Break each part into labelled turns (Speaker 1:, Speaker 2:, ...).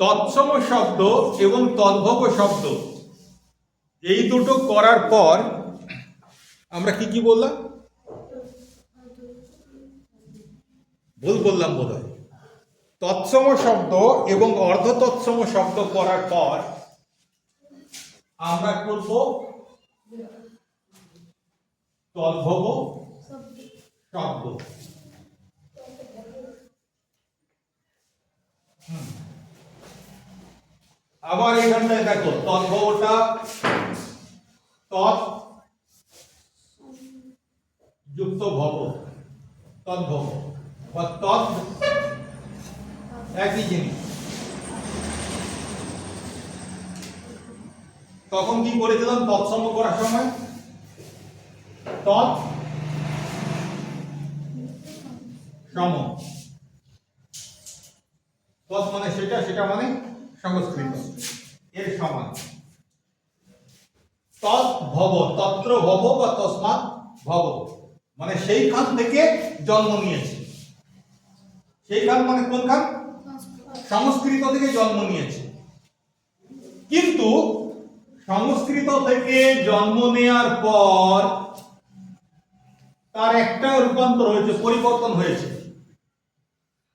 Speaker 1: তৎসম শব্দ এবং তদ্ভব শব্দ। এই দুটো করার পর আমরা কি কি বললাম? ভুল বললাম বোধ হয় তৎসম শব্দ এবং অর্ধ তৎসম শব্দ করার পর আমরা করব তদ্ভব শব্দ। হুম। আবার এখানটায় দেখো তদ্ভবটা তৎ যুক্ত ভব তদ্ভব বা তৎ একই জিনিস। তখন কি করেছিলাম? তৎসম করার সময় তৎ সম। তৎ মানে সেটা সেটা মানে সংস্কৃত। এর সমান। তৎ ভব তত্র ভব বা তসমাৎ ভব। মানে সেইখান থেকে জন্ম নিয়েছে। সেইখান মানে কোনখান? সংস্কৃত থেকে জন্ম নিয়েছে। কিন্তু সংস্কৃত থেকে জন্ম নেয়ার পর তার একটা রূপান্তর হয়েছে, পরিবর্তন হয়েছে।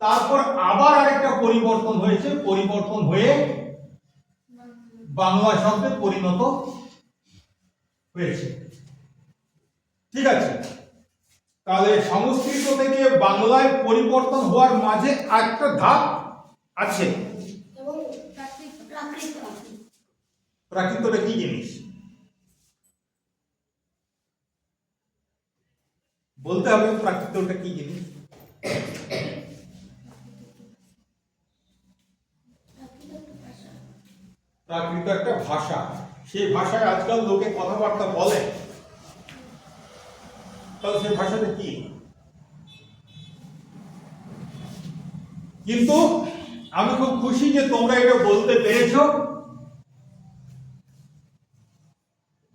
Speaker 1: তারপর আবার আরেকটা পরিবর্তন হয়েছে পরিবর্তন হয়ে বাংলা শব্দে পরিণত হয়েছে। ঠিক আছে? তাহলে সংস্কৃত থেকে বাংলায় পরিবর্তন হওয়ার মাঝে একটা ধাপ আছে। প্রাকৃতটা কি জিনিস? বলতে হবে প্রাকৃতটা কি জিনিস
Speaker 2: প্রাকৃত একটা ভাষা
Speaker 1: প্রাকৃত একটা ভাষা। সেই ভাষায় আজকাল লোকে কথাবার্তা বলে। তাহলে সেই ভাষাটা কি? কিন্তু আমি খুব খুশি যে তোমরা এটা বলতে পেরেছ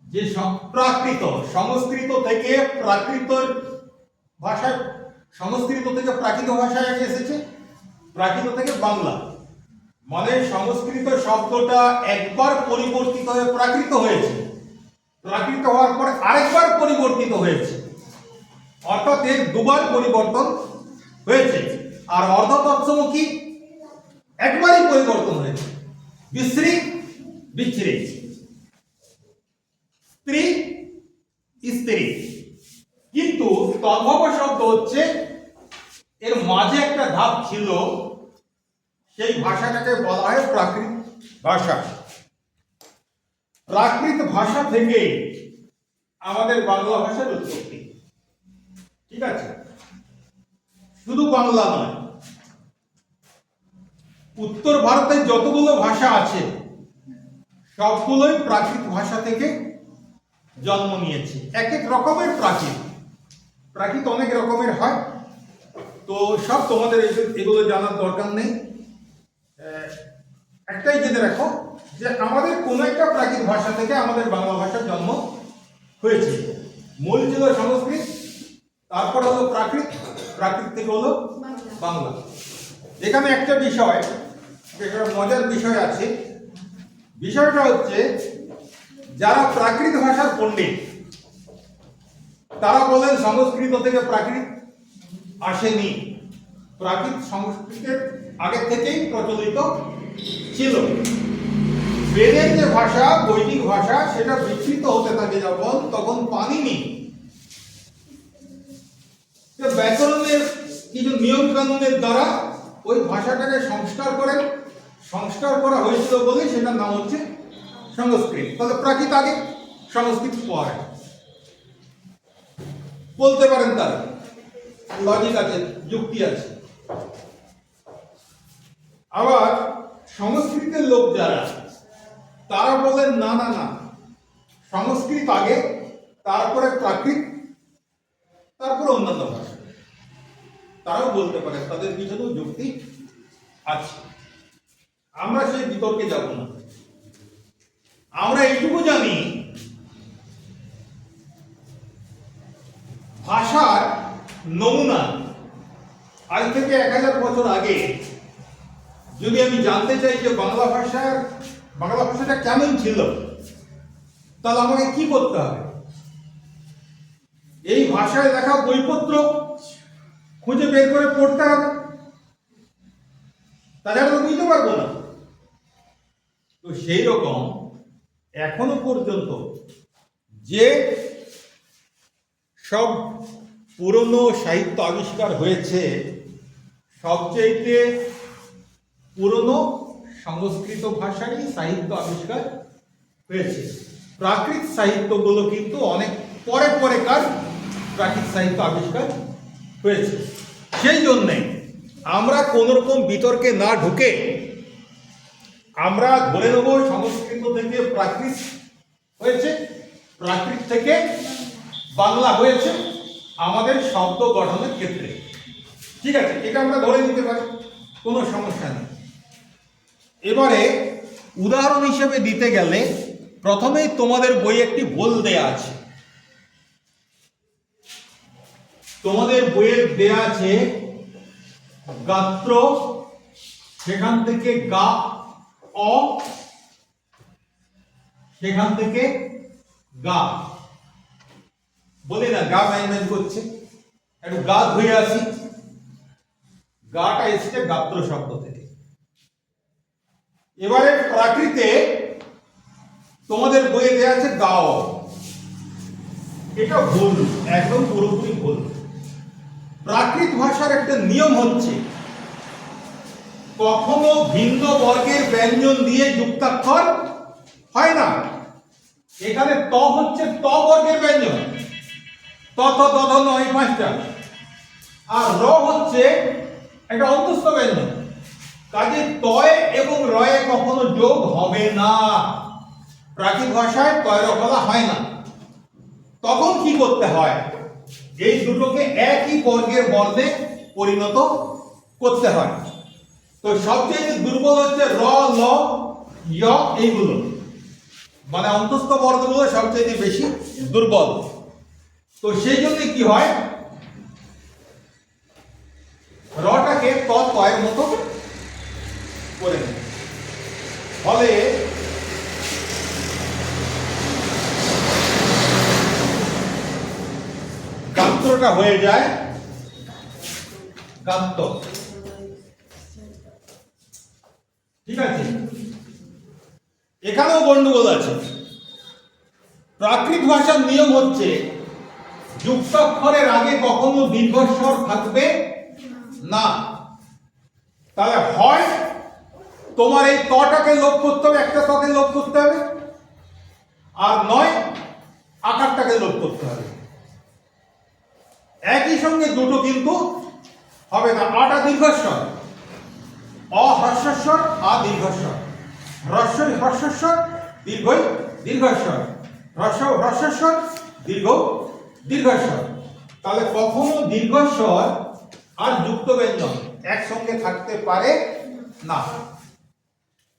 Speaker 1: যে প্রাকৃত, সংস্কৃত থেকে প্রাকৃত ভাষায় সংস্কৃত থেকে প্রাকৃত ভাষায় এসেছে। প্রাকৃত থেকে বাংলা। মানে সংস্কৃত শব্দটা একবার পরিবর্তিত হয়ে প্রাকৃত হয়েছে। প্রাকৃত হওয়ার পরে আরেকবার পরিবর্তিত হয়েছে। অর্থাৎ এর দুবার পরিবর্তন হয়েছে। আর অর্ধ একবারই পরিবর্তন হয়েছে। বিশ্রী, বিচ্ছিরি। স্ত্রী স্ত্রী। কিন্তু তদ্ভব শব্দ হচ্ছে, এর মাঝে একটা ধাপ ছিল সেই ভাষাটাকে বলা হয় প্রাকৃত ভাষা। প্রাকৃত ভাষা থেকে আমাদের বাংলা ভাষার উৎপত্তি। ঠিক আছে? শুধু বাংলা নয়। উত্তর ভারতের যতগুলো ভাষা আছে, সবগুলোই প্রাকৃত ভাষা থেকে জন্ম নিয়েছে। এক এক রকমের প্রাকৃত প্রাকৃত অনেক রকমের হয়। তো সব তোমাদের এগুলো- জানার দরকার নেই। একটাই জেনে রাখো যে আমাদের কোনো একটা প্রাকৃত ভাষা থেকে আমাদের বাংলা ভাষার জন্ম হয়েছে। মূল ছিল সংস্কৃত, তারপর হলো প্রাকৃত প্রাকৃত থেকে হলো
Speaker 2: বাংলা।
Speaker 1: এখানে একটা বিষয় মজার বিষয় আছে। বিষয়টা হচ্ছে, যারা প্রাকৃত ভাষার পণ্ডিত, তারা বলেন সংস্কৃত থেকে প্রাকৃত আসেনি। প্রাকৃত সংস্কৃতের আগে থেকেই প্রচলিত ছিল। বেদের যে ভাষা, বৈদিক ভাষা, সেটা বিকৃত হতে থাকে যখন, তখন পানিনি ব্যাকরণের কিছু নিয়ম কানুনের দ্বারা ওই ভাষাটাকে সংস্কার করে, সংস্কার করা হয়েছিল বলে সেটার নাম হচ্ছে সংস্কৃত। তাহলে প্রাকৃত আগে, সংস্কৃত পরে। বলতে পারেন তারা লজিক আছে, যুক্তি আছে। আবার সংস্কৃতের লোক যারা, তারা বলেন না না না। সংস্কৃত আগে, তারপরে প্রাকৃত, তারপরে অন্যান্য ভাষা তারাও বলতে পারে, তাদের পিছনেও যুক্তি আছে। আমরা সেই বিতর্কে যাব না। আমরা এইটুকু জানি, ভাষার নমুনা আজ থেকে এক হাজার বছর আগে, যদি আমি জানতে চাই যে বাংলা ভাষার বাংলা ভাষাটা কেমন ছিল, তাহলে আমাকে কি করতে হবে? এই ভাষায় লেখা বইপত্র খুঁজে বের করে পড়তে হবে। তো বুঝতে পারব না। তো সেই রকম এখনও পর্যন্ত যে সব পুরনো সাহিত্য আবিষ্কার হয়েছে সবচেয়ে পুরনো সংস্কৃত ভাষারই সাহিত্য আবিষ্কার হয়েছে। প্রাকৃত সাহিত্যগুলো কিন্তু অনেক পরে পরে কার প্রাকৃত সাহিত্য আবিষ্কার হয়েছে। সেই জন্যে আমরা কোনো রকম বিতর্কে না ঢুকে আমরা ধরে নেব সংস্কৃত থেকে প্রাকৃত হয়েছে, প্রাকৃত থেকে বাংলা হয়েছে, আমাদের শব্দ গঠনের ক্ষেত্রে। ঠিক আছে, এটা আমরা ধরে নিতে পারি, কোনো সমস্যা নেই। এবারে উদাহরণ হিসেবে দিতে গেলে প্রথমেই তোমাদের বই একটি ভুল দেয়া আছে। তোমাদের বইয়ের দেয়া আছে, গাত্র, সেখান থেকে গা, অ, সেখান থেকে গা। বলি না, গা ম্যানেজ করছে। একটু গা ধুয়ে আসি। গাটা এসছে গাত্র শব্দ থেকে। এবারে প্রাকৃতে তোমাদের বইয়ে দেওয়া আছে গাও এটা ভুল, একদম পুরোপুরি ভুল। প্রাকৃত ভাষার একটা নিয়ম হচ্ছে, কখনো ভিন্ন বর্গের ব্যঞ্জন দিয়ে যুক্তাক্ষর হয় না। এখানে ত হচ্ছে ত বর্গের ব্যঞ্জন। ত থ নয় পাঁচটা। আর র হচ্ছে একটা অন্তস্থ ব্যঞ্জন। কাজে তয় এবং রয়ে কখনো যোগ হবে না। প্রাকৃত ভাষায় তয় রকলা হয় না। তখন কি করতে হয়? এই দুটোকে একই বর্গের বর্ণে পরিণত করতে হয়। তো সবচেয়ে দুর্বল হচ্ছে র, ল এইগুলো। মানে অন্তস্থ বর্গগুলো সবচেয়ে বেশি দুর্বল। তো সেই জন্য কি হয়? রটাকে ত তয়ের মতো করে নেয় ফলে গাত্রটা হয়ে যায় গাত্র ঠিক আছে? এখানেও গন্ডগোল আছে। প্রাকৃত ভাষার নিয়ম হচ্ছে, যুক্তাক্ষরের আগে কখনো দীর্ঘস্বর থাকবে না। তাহলে হয় তোমার এই তটাকে লোপ করতে হবে, একটা তকে লোপ করতে হবে, আর নয়, আকারটাকে লোপ করতে হবে। একই সঙ্গে দুটো কিন্তু হবে না। আটা দীর্ঘস্বর, অহর্ষস্বর আ দীর্ঘস্বর হ্রস্ব হর্ষস্বর, দীর্ঘই দীর্ঘস্বর। হ্রস্ব হ্রস্বস্বর দীর্ঘ দীর্ঘস্বর। তাহলে কখনো দীর্ঘস্বর আর যুক্ত ব্যঞ্জন একসঙ্গে থাকতে পারে না।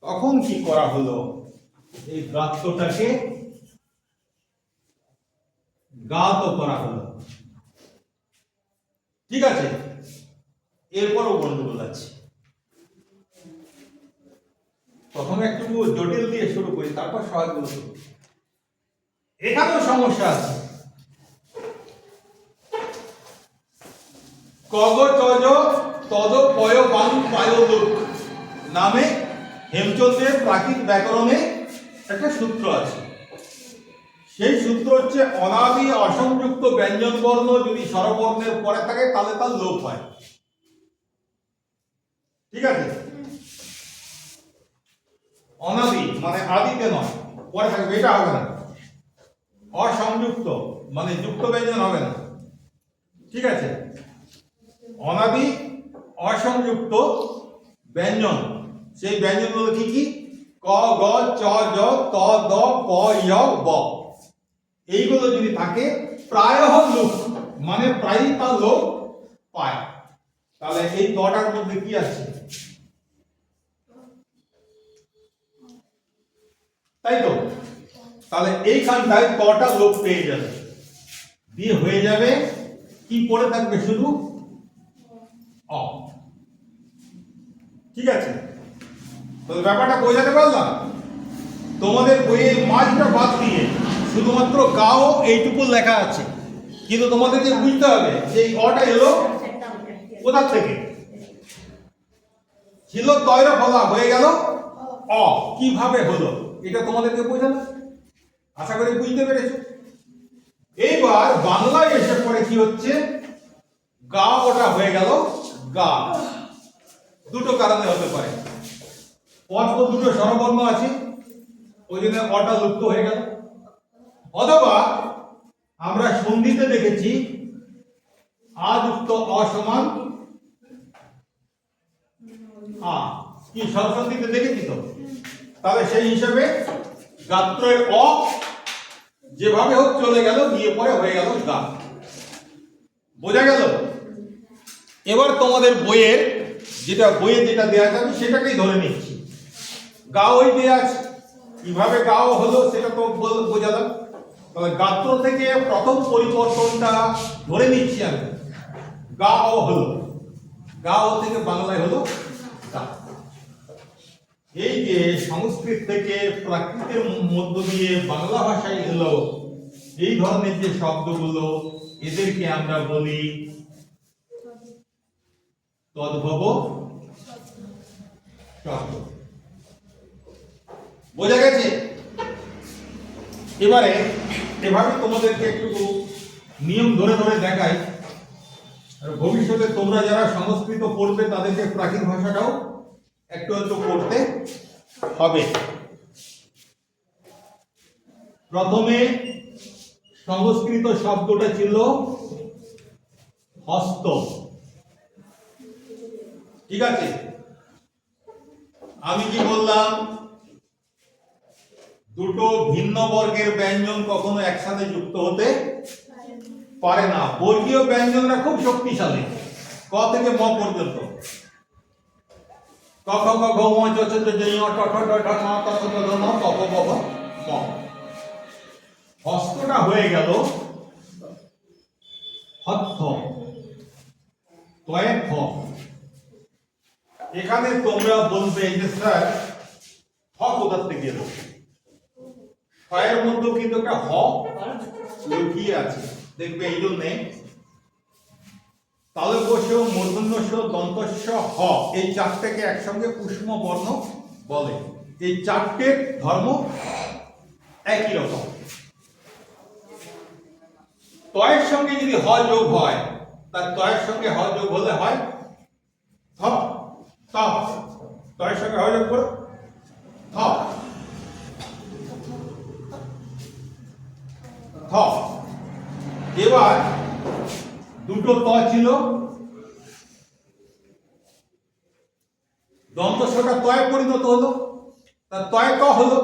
Speaker 1: তখন কি করা হলো? এই গাত্রটাকে গাত করা হলো। ঠিক আছে? এরপরও গন্ডগোল আছে। প্রথমে একটু জটিল দিয়ে শুরু করি, তারপর সহজ এখানেও সমস্যা আছে। কগ তজ তদ পয় বাং নামে হেমচন্দ্রের প্রাকৃত ব্যাকরণে একটা সূত্র আছে। সেই সূত্র হচ্ছে অনাদি অসংযুক্ত ব্যঞ্জন বর্ণ যদি স্বরবর্ণের পরে থাকে, তাহলে তার লোপ হয়। ঠিক আছে? অনাদি মানে আদিতে নয়, পরে থাকবে, এটা হবে না। অসংযুক্ত মানে যুক্ত ব্যঞ্জন হবে না। ঠিক আছে? অনাদি, অসংযুক্ত ব্যঞ্জন। সেই ব্যঞ্জনগুলো কি কি? ক, গ, চ জ ত, দ, প য় ব। এইগুলো যদি থাকে, প্রায় লোক মানে প্রায়ই তার লোক পায়। তাহলে এই দটার মধ্যে কি আছে? তাই তো? তাহলে এইখানটায় কটা লোক পেয়ে যাবে। দিয়ে হয়ে যাবে, কি পড়ে থাকবে শুধু? অ ঠিক আছে? তো ব্যাপারটা বোঝাতে পারলাম? তোমাদের বইয়ে মাঝটা বাদ দিয়ে শুধুমাত্র গাও এইটুকু লেখা আছে। কিন্তু তোমাদেরকে বুঝতে হবে যে এই অটা এলো কোথা থেকে? ছিল তয়রা ফলা, হয়ে গেল অ কীভাবে হলো? এটা তোমাদেরকে বোঝালো আশা করি বুঝতে পেরেছ। এইবার বাংলায় এসে পরে কি হচ্ছে? গা ওটা হয়ে গেল গা দুটো কারণে হতে পারে। পরপর দুটো স্বরবর্ণ আছে, ওই জন্য অটা লুপ্ত হয়ে গেল। অথবা আমরা সন্ধিতে দেখেছি আ যুক্ত অসমান আ, কি স্বরসন্ধিতে দেখেছি তো? তাহলে সেই হিসাবে গাত্রের অ, যেভাবে হোক চলে গেল গিয়ে পরে হয়ে গেল গা। বোঝা গেল? এবার তোমাদের বইয়ের যেটা বইয়ে যেটা দেওয়া আছে, আমি সেটাকেই ধরে নিচ্ছি। গা ওই দেওয়া আছে কীভাবে গাও হলো সেটা তো বোঝালাম। তাহলে গাত্র থেকে প্রথম পরিবর্তনটা ধরে নিচ্ছি আমি। গা ও হলো। গা ও থেকে বাংলায় হলো গা এই যে সংস্কৃত থেকে প্রাকৃতের মধ্য দিয়ে বাংলা ভাষায় এলো, এই ধরনের যে শব্দগুলো এদেরকে আমরা বলি তদ্ভব শব্দ বোঝা গেছে? এবারে এভাবে তোমাদেরকে একটু নিয়ম ধরে ধরে দেখাই ভবিষ্যতে তোমরা যারা সংস্কৃত পড়বে, তাদেরকে প্রাকৃত ভাষাটাও একটু একটু পড়তে হবে। প্রথমে সংস্কৃত শব্দটা ছিল হস্ত। ঠিক আছে আমি কি বললাম দুটো ভিন্ন বর্গের ব্যঞ্জন কখনো একসাথে যুক্ত হতে পারে না বর্গীয় ব্যঞ্জনরা খুব শক্তিশালী ক থেকে ম পর্যন্ত ক ট ভ ম হস্তটা হয়ে গেল থ এখানে তোমরা বলবে যে, স্যার হ কোথার থেকে এলো ছয়ের মধ্যেও কিন্তু একটা হ লুকিয়ে আছে। দেখবে এই জন্যে দন্তস্য হ এই চারটাকে একসঙ্গে উষ্ম বর্ণ বলে। এই চারটের ধর্ম একই রকম। তয়ের সঙ্গে যদি হ যোগ হয়, তার তয়ের সঙ্গে হ যোগ হলে হয় ত তয়ের সঙ্গে হ যোগ করো থ থ এবার দুটো ত ছিল। দন্তস্বটা তয় পরিণত হলো। তার তয় ক হলো।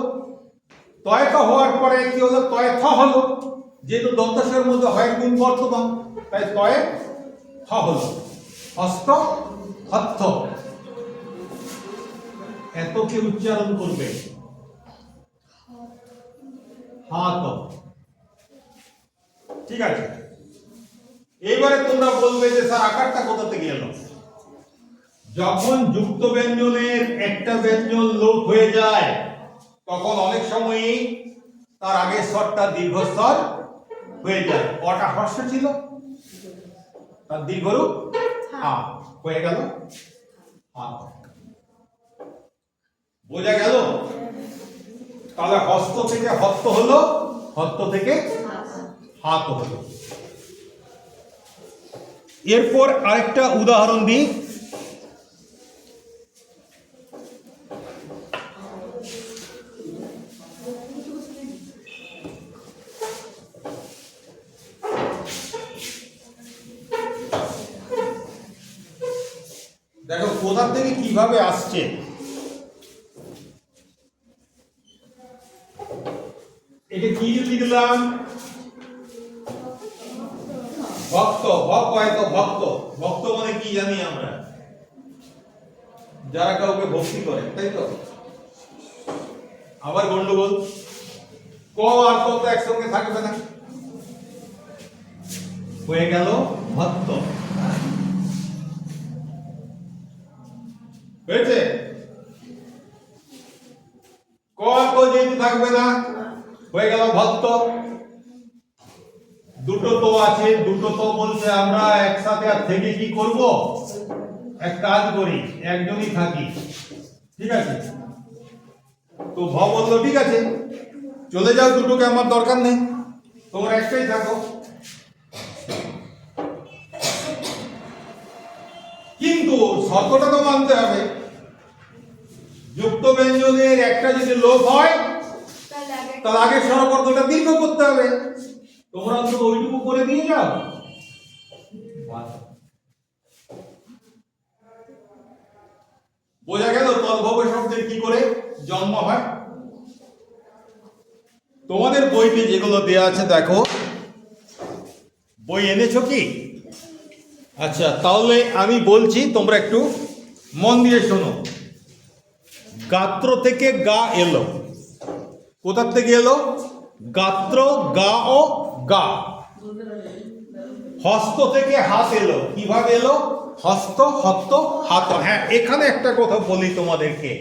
Speaker 1: তয় ক হওয়ার পরে কি হলো? তয় থ হলো। যেহেতু দন্তস্বর মধ্যে হয় গুণ বর্তমান, তাই তয়ে থ হলো। হস্ত, হত্থ। এতকে উচ্চারণ করবে? হাত ঠিক আছে। এইবারে তোমরা বলবে যে, স্যার, আকারটা কোথা থেকে এলো? যখন যুক্ত ব্যঞ্জনের একটা ব্যঞ্জন লোপ হয়ে যায়, তখন অনেক সময়ই তার আগের স্বরটা দীর্ঘস্বর হয়ে যায়। কটা হর্ষ ছিল? তার দীর্ঘরূপ হয়ে গেল? আ বোঝা গেল? তাহলে হস্ত থেকে হস্ত হলো? হস্ত থেকে হাত হলো। এরপর আরেকটা উদাহরণ দিই। দেখো, কোথা থেকে কীভাবে আসছে এটা কি ভক্ত ভক্ত হয়তো ভক্ত। ভক্ত মানে কি জানি আমরা? যারা কাউকে ভক্তি করে, তাই তো? আবার গন্ডগোল। ক আর তো একসঙ্গে থাকবে না? হয়ে গেল ভক্ত হয়েছে যেহেতু থাকবে না হয়ে গেল ভক্ত। দুটো তো আছে, দুটো তো বলতে আমরা একসাথে আর থেকে কি করব? এক কাজ করি, একজনই থাকি। ঠিক আছে? তো ভ বলল, ঠিক আছে, চলে যাও, দুটোকে আমার দরকার নেই। তোমরা একটাই থাকো। কিন্তু শর্তটা তো মানতে হবে। যুক্ত ব্যঞ্জনের একটা যদি লোভ হয়
Speaker 2: তাহলে আগে
Speaker 1: স্বরবর্ধটা দীর্ঘ করতে হবে। তোমরা অন্তত ওইটুকু করে দিয়ে যাও। বোঝা গেল তদ্ভব শব্দের কি করে জন্ম হয়? তোমাদের বইতে যেগুলো দেয়া আছে, দেখো। বই এনেছো কি? আচ্ছা তাহলে আমি বলছি, তোমরা একটু মন দিয়ে শোনো। গাত্র থেকে গা এলো। কোথার থেকে এলো? গাত্র, গা ও গা। হস্ত থেকে হাত এলো। কীভাবে এলো? হস্ত হস্ত হাত। হ্যাঁ এখানে একটা কথা বলি তোমাদেরকে।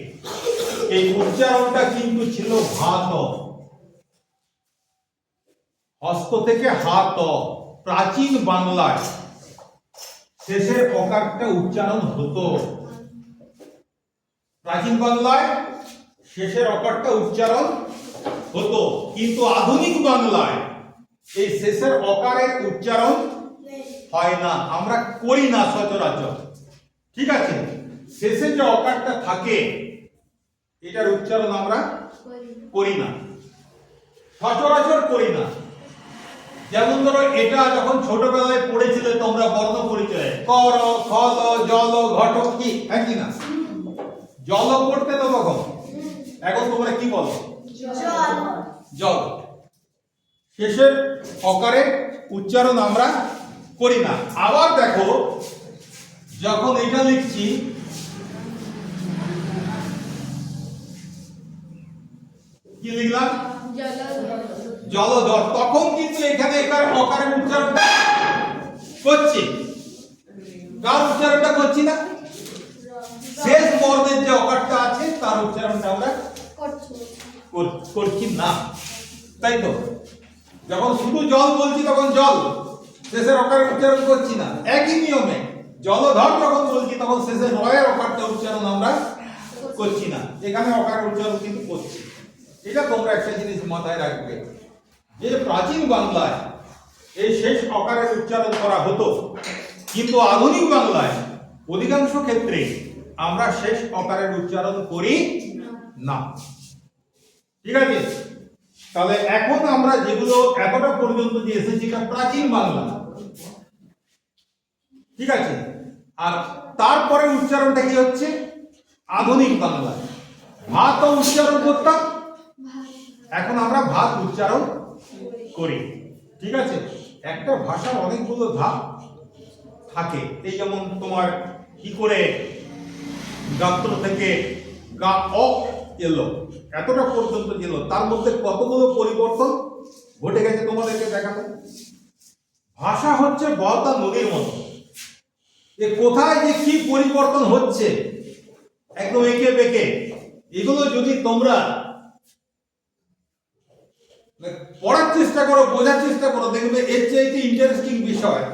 Speaker 1: এই উচ্চারণটা কিন্তু ছিল ভাত। হস্ত থেকে হাত। প্রাচীন বাংলায় শেষের অকারটা উচ্চারণ হতো। প্রাচীন বাংলায় শেষের অকারটা উচ্চারণ হতো। কিন্তু আধুনিক বাংলায় এই শেষের অকারের উচ্চারণ হয় না। আমরা করি না সচরাচর। ঠিক আছে? শেষে যে অকারটা থাকে, এটার উচ্চারণ আমরা
Speaker 2: করি
Speaker 1: না। সচরাচর করি না। যেমন ধরো, এটা যখন ছোটবেলায় পড়েছিলে, তোমরা বর্ণ পরিচয়ে। কর খল জল ঘট কি? হ্যাঁ কি না? জল পড়তে তো তখন? এখন তোমরা কি বলো?
Speaker 2: জল।
Speaker 1: শেষের অকারে উচ্চারণ আমরা করি না। আবার দেখো, যখন এটা লিখছি, কি লিখলাম?
Speaker 2: জল
Speaker 1: জলধর তখন কিন্তু এখানে একার অকারের উচ্চারণটা করছি। কার উচ্চারণটা করছি না? শেষ বর্ণের যে অকারটা আছে, তার উচ্চারণটা আমরা
Speaker 2: করছি
Speaker 1: না। তাই তো? যখন শুধু জল বলছি তখন জল। শেষের অকারের উচ্চারণ করছি না। একই নিয়মে। জলধর যখন বলছি তখন শেষের রয়ের অকারটা উচ্চারণ আমরা করছি না। এখানে অকারের উচ্চারণ কিন্তু করছি। এটা তোমরা একটা জিনিস মাথায় রাখবে। যে প্রাচীন বাংলায় এই শেষ অকারের উচ্চারণ করা হতো, কিন্তু আধুনিক বাংলায় অধিকাংশ ক্ষেত্রে আমরা শেষ অকারের উচ্চারণ করি না। ঠিক আছে? তাহলে এখন আমরা যেগুলো এতটা পর্যন্ত যে এসেছি, এটা প্রাচীন বাংলা। ঠিক আছে? আর তারপরে উচ্চারণটা কি হচ্ছে? আধুনিক বাংলা। ভাত উচ্চারণ করতাম? এখন আমরা ভাত উচ্চারণ করি। ঠিক আছে? একটা ভাষার অনেকগুলো ধাপ থাকে। এই যেমন তোমার কি করে? গাত্র থেকে গা অ এলো। এতটা পর্যন্ত এলো তার মধ্যে কতগুলো পরিবর্তন ঘটে গেছে তোমাদেরকে দেখাবো ভাষা হচ্ছে বলতা নদীর মতো। যে কোথায় যে কি পরিবর্তন হচ্ছে, একদম এঁকে বেঁকে, এগুলো যদি তোমরা পড়ার চেষ্টা করো, বোঝার চেষ্টা করো, দেখবে এর চাইতে ইন্টারেস্টিং বিষয়,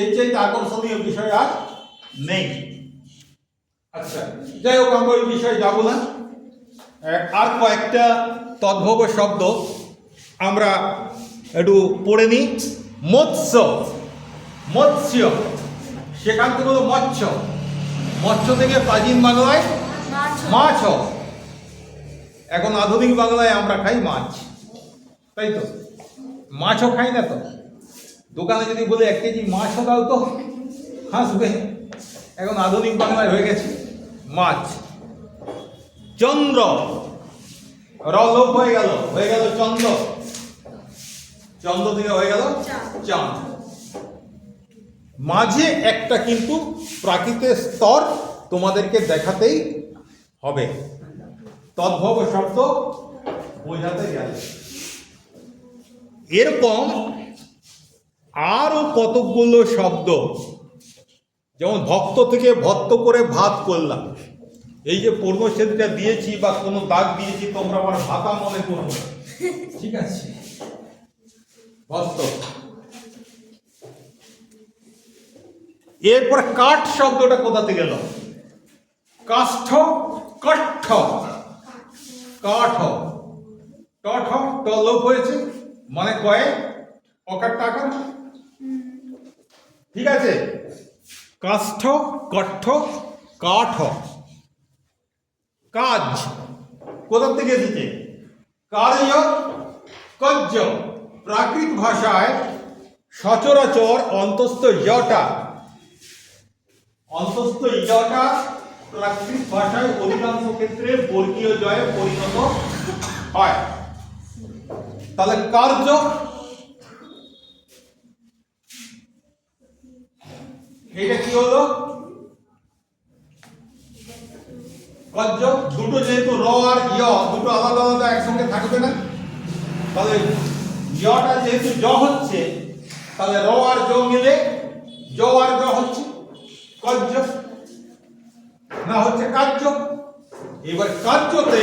Speaker 1: এর চাইতে আকর্ষণীয় বিষয় আর নেই। আচ্ছা যাই হোক, আমরা ওই বিষয়ে যাব না। আর কয়েকটা তদ্ভব শব্দ আমরা একটু পড়ে নিই। মৎস্য। মৎস্য। সেখান থেকে হলো মৎস্য। মৎস্য থেকে প্রাচীন বাংলায়
Speaker 2: মাছ।
Speaker 1: এখন আধুনিক বাংলায় আমরা খাই মাছ। তাই তো? মাছও খাই না তো? দোকানে যদি বলে এক কেজি মাছও দাও তো? হাসবে। এখন আধুনিক বাংলায় হয়ে গেছে মাছ। চন্দ্র। র লোপ হয়ে গেল হয়ে গেল চন্দ্র। চন্দ্র থেকে হয়ে গেল চাঁদ। মাঝে একটা কিন্তু প্রাকৃতিক স্তর তোমাদেরকে দেখাতেই হবে। তদ্ভব শব্দ বোঝাতে গেলে। এরকম আরও কতগুলো শব্দ যেমন ভক্ত থেকে ভক্ত করে ভাত করলাম। এই যে পূর্ণচ্ছেদটা দিয়েছি বা কোনো দাগ দিয়েছি, তোমরা আমার ভাতা মনে করব ঠিক আছে? বাস্তব এরপরে কাঠ শব্দটা কোথাতে গেল কাষ্ঠ, কাঠ। কাঠ। টঠ ট লোপ হয়েছে মানে কয়ে অকার টাকা। ঠিক আছে? কাষ্ঠ কঠ্ঠ কাঠ। কাজ। কোথা থেকে এসেছে? কার্য কজ্জ প্রাকৃত ভাষায় সচরাচর অন্তস্থ ইয়টা। অন্তস্থ ইয়টা প্রাকৃত ভাষায় অধিকাংশ ক্ষেত্রে বর্গীয় জয়ে পরিণত হয়। তাহলে কার্য এটা কি হলো? কজ্জ দুটো যেহেতু র আর ইয় দুটো আলাদা আলাদা একসঙ্গে থাকবে না, তাহলে ইয়টা যেহেতু জ হচ্ছে, তাহলে র আর জ মিলে জ আর জ হচ্ছে কজ্জ না হচ্ছে কার্য। এবার কার্যতে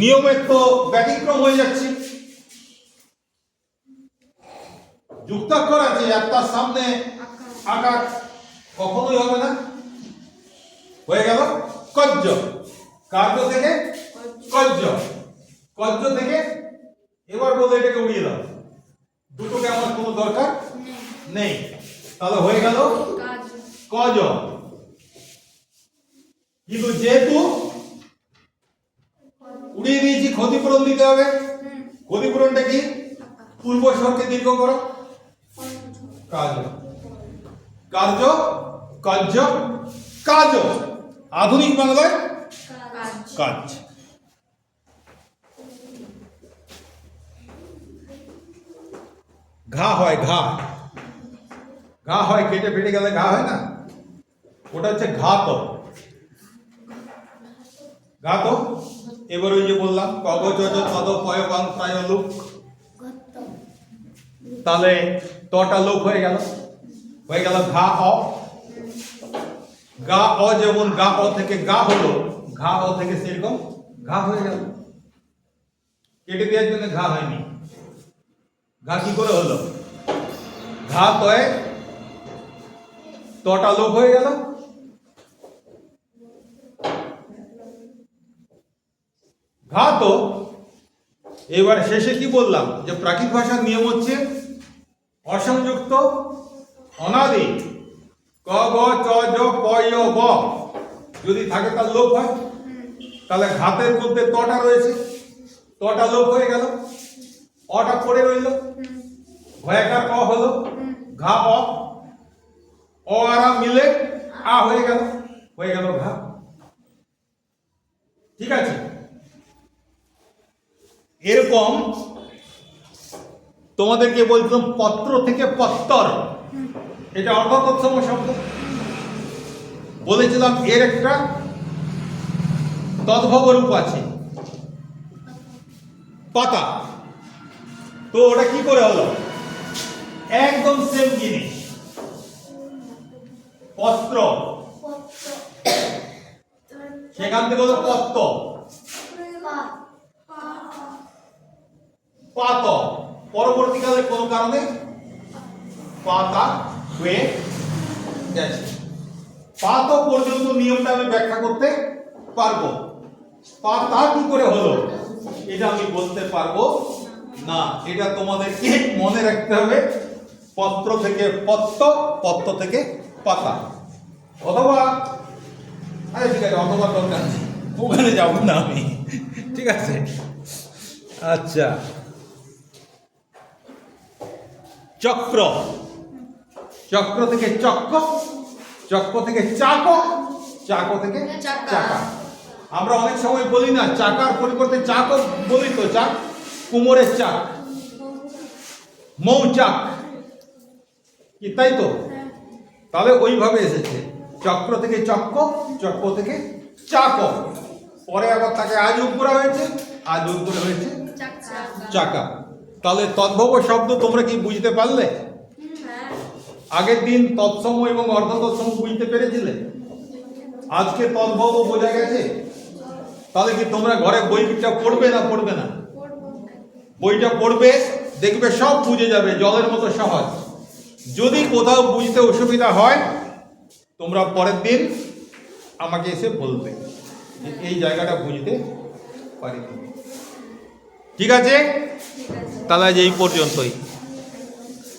Speaker 1: নিয়মের তো ব্যতিক্রম হয়ে যাচ্ছে। যুক্তাক্ষর আছে আর তার সামনে আকার, কখনোই হবে না। হয়ে গেল। কজ্জ। কার্য থেকে কজ্জ। কজ্জ থেকে এবার বলে এটাকে উড়িয়ে দাও। দুটোকে আমার কোনো দরকার নেই। তাহলে হয়ে গেল
Speaker 2: কজ।
Speaker 1: কিন্তু যেহেতু উড়িয়ে দিয়েছি, ক্ষতিপূরণ দিতে হবে। ক্ষতিপূরণটা কি? পূর্ব স্বরকে দীর্ঘ করো। কাজ কার্য কার্য। কাজ আধুনিক বাংলায়
Speaker 2: কাজ।
Speaker 1: ঘা হয় ঘা। ঘা হয় কেটে ফেটে গেলে ঘা হয় না? ওটা হচ্ছে ঘাত। ঘাত? এবার ওই যে বললাম কগজ তদ পয় প্রায় লোক। তাহলে তটা লোক হয়ে গেল। হয়ে গেল ঘা অ। গা অ যেমন গা অ থেকে গা হলো, ঘা অ থেকে সেরকম ঘা হয়ে গেল। কেটে দেওয়ার জন্য ঘা হয়নি। ঘা কি করে হলো? ঘা তয়ে তটা লোক হয়ে গেল। ঘা তো, এবার শেষে কি বললাম? যে প্রাকৃত ভাষার নিয়ম হচ্ছে অসংযুক্ত, অনাদি। ক গ চ জ প য় ব যদি থাকে তার লোপ হয়। তাহলে ঘাতের মধ্যে তটা রয়েছে। তটা লোপ হয়ে গেল। অটা পড়ে রইল। ভয়াকার অ হলো। ঘা অ। অ আর মিলে আ হয়ে গেল। হয়ে গেল ঘা। ঠিক আছে? এরকম তোমাদেরকে বলছিলাম পত্র থেকে পত্তর। এটা অর্ধতৎসম শব্দ। বলেছিলাম এর একটা তদ্ভব রূপ আছে। পাতা। তো ওটা কি করে হলো? একদম সেম জিনিস। পত্র। সেখান থেকে হলো পত্ত পাত। পরবর্তীকালে কোনো কারণে পাতা হয়ে গেছে। পাত পর্যন্ত নিয়মটা আমি ব্যাখ্যা করতে পারব। পাতা কি করে হলো? এটা আমি বলতে পারব না। এটা তোমাদেরকে মনে রাখতে হবে। পত্র থেকে পত্ত পত্র থেকে পাতা। অথবা, আরে ঠিক আছে, অথবা দরকার নেই। ওখানে যাব না আমি। ঠিক আছে। আচ্ছা। চক্র। চক্র থেকে চক্র চক্র থেকে চাক চাক থেকে
Speaker 2: চাকা।
Speaker 1: চাকা। আমরা অনেক সময় বলি না চাকার পরিবর্তে চাকও বলি তো চাক? কুমোরের চাক। মৌচাক কি তাই তো? তাহলে ওইভাবে এসেছে। চক্র থেকে চক্র চক্র থেকে চাক। পরে আবার তাকে আজ উপরা হয়েছে আজ উপরে হয়েছে
Speaker 2: চাকা।
Speaker 1: চাকা। তাহলে তদ্ভব শব্দ তোমরা কি বুঝতে পারলে? আগের দিন তৎসম এবং অর্ধ তৎসম বুঝতে পেরেছিলে? আজকে তদ্ভব বোঝা গেছে? তাহলে কি তোমরা ঘরে বইটা পড়বে না পড়বে না? বইটা পড়বে, দেখবে সব বুঝে যাবে, জলের মতো সহজ। যদি কোথাও বুঝতে অসুবিধা হয়, তোমরা পরের দিন আমাকে এসে বলবে যে এই জায়গাটা বুঝতে পারিনি। ঠিক আছে?
Speaker 2: ঠিক আছে।
Speaker 1: তাহলে এই পর্যন্তই।